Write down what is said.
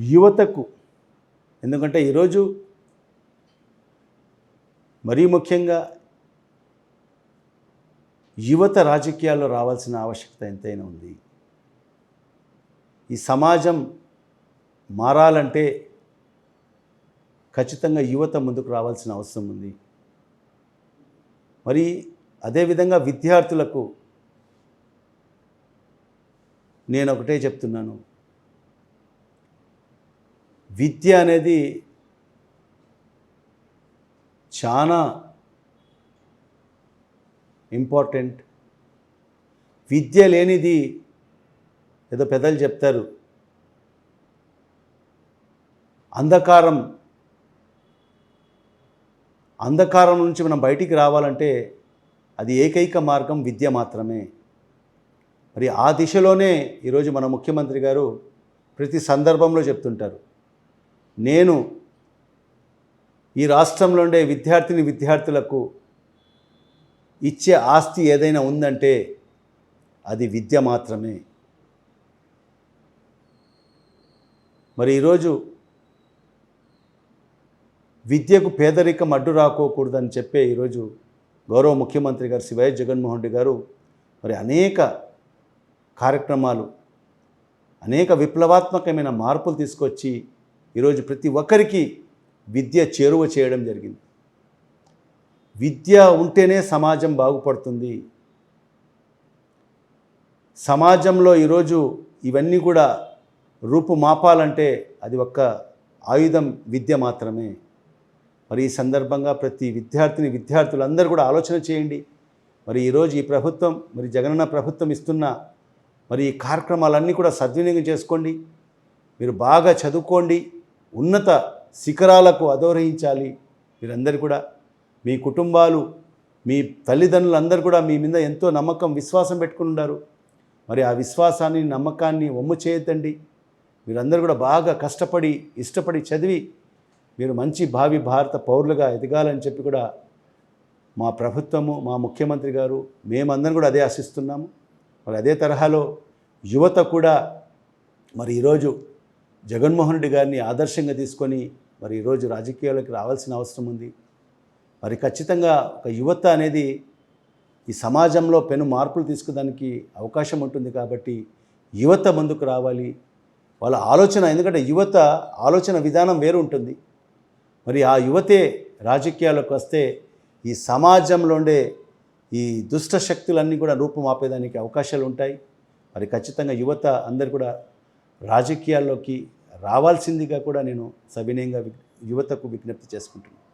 యువతకు. ఎందుకంటే ఈరోజు మరీ ముఖ్యంగా యువత రాజకీయాల్లో రావాల్సిన ఆవశ్యకత ఎంతైనా ఉంది. ఈ సమాజం మారాలంటే ఖచ్చితంగా యువత ముందుకు రావాల్సిన అవసరం ఉంది. మరి అదేవిధంగా విద్యార్థులకు నేను ఒకటే చెప్తున్నాను. విద్య అనేది చాలా ఇంపార్టెంట్. విద్య లేనిది ఏదో పెద్దలు చెప్తారు. అంధకారం అంధకారం నుంచి మనం బయటికి రావాలంటే అది ఏకైక మార్గం విద్య మాత్రమే. మరి ఆ దిశలోనే ఈరోజు మన ముఖ్యమంత్రి గారు ప్రతి సందర్భంలో చెప్తుంటారు. నేను ఈ రాష్ట్రంలో ఉండే విద్యార్థిని విద్యార్థులకు ఇచ్చే ఆస్తి ఏదైనా ఉందంటే అది విద్య మాత్రమే. మరి ఈరోజు విద్యకు పేదరికం అడ్డు రాకోకూడదని చెప్పే ఈరోజు గౌరవ ముఖ్యమంత్రి గారు శివయ్య జగన్మోహన్ రెడ్డి గారు మరి అనేక కార్యక్రమాలు అనేక విప్లవాత్మకమైన మార్పులు తీసుకొచ్చి ఈరోజు ప్రతి ఒక్కరికి విద్య చేరువ చేయడం జరిగింది. విద్య ఉంటేనే సమాజం బాగుపడుతుంది. సమాజంలో ఈరోజు ఇవన్నీ కూడా రూపుమాపాలంటే అది ఒక్క ఆయుధం విద్య మాత్రమే. మరి ఈ సందర్భంగా ప్రతి విద్యార్థిని విద్యార్థులందరూ కూడా ఆలోచన చేయండి. మరి ఈరోజు ఈ ప్రభుత్వం మరి జగనన్న ప్రభుత్వం ఇస్తున్న మరి ఈ కార్యక్రమాలన్నీ కూడా సద్వినియోగం చేసుకోండి. మీరు బాగా చదువుకోండి. ఉన్నత శిఖరాలకు అధోరహించాలి. మీరందరూ కూడా మీ కుటుంబాలు మీ తల్లిదండ్రులందరూ కూడా మీ మీద ఎంతో నమ్మకం విశ్వాసం పెట్టుకుని ఉన్నారు మరి ఆ విశ్వాసాన్ని నమ్మకాన్ని ఒమ్ము చేయొద్దండి. మీరందరూ కూడా బాగా కష్టపడి ఇష్టపడి చదివి మీరు మంచి భావి భారత పౌరులుగా ఎదగాలని చెప్పి కూడా మా ప్రభుత్వము మా ముఖ్యమంత్రి గారు మేమందరం కూడా అదే ఆశిస్తున్నాము. మరి అదే తరహాలో యువత కూడా మరి ఈరోజు జగన్మోహన్ రెడ్డి గారిని ఆదర్శంగా తీసుకొని మరి ఈరోజు రాజకీయాల్లోకి రావాల్సిన అవసరం ఉంది. మరి ఖచ్చితంగా ఒక యువత అనేది ఈ సమాజంలో పెను మార్పులు తీసుకోవడానికి అవకాశం ఉంటుంది కాబట్టి యువత ముందుకు రావాలి. వాళ్ళ ఆలోచన ఎందుకంటే యువత ఆలోచన విధానం వేరు ఉంటుంది. మరి ఆ యువతే రాజకీయాలకు వస్తే ఈ సమాజంలో ఉండే ఈ దుష్ట శక్తులన్నీ కూడా రూపుమాపేదానికి అవకాశాలు ఉంటాయి. మరి ఖచ్చితంగా యువత అందరు కూడా రాజకీయాల్లోకి రావాల్సిందిగా కూడా నేను సవినయంగా యువతకు విజ్ఞప్తి చేసుకుంటున్నాను.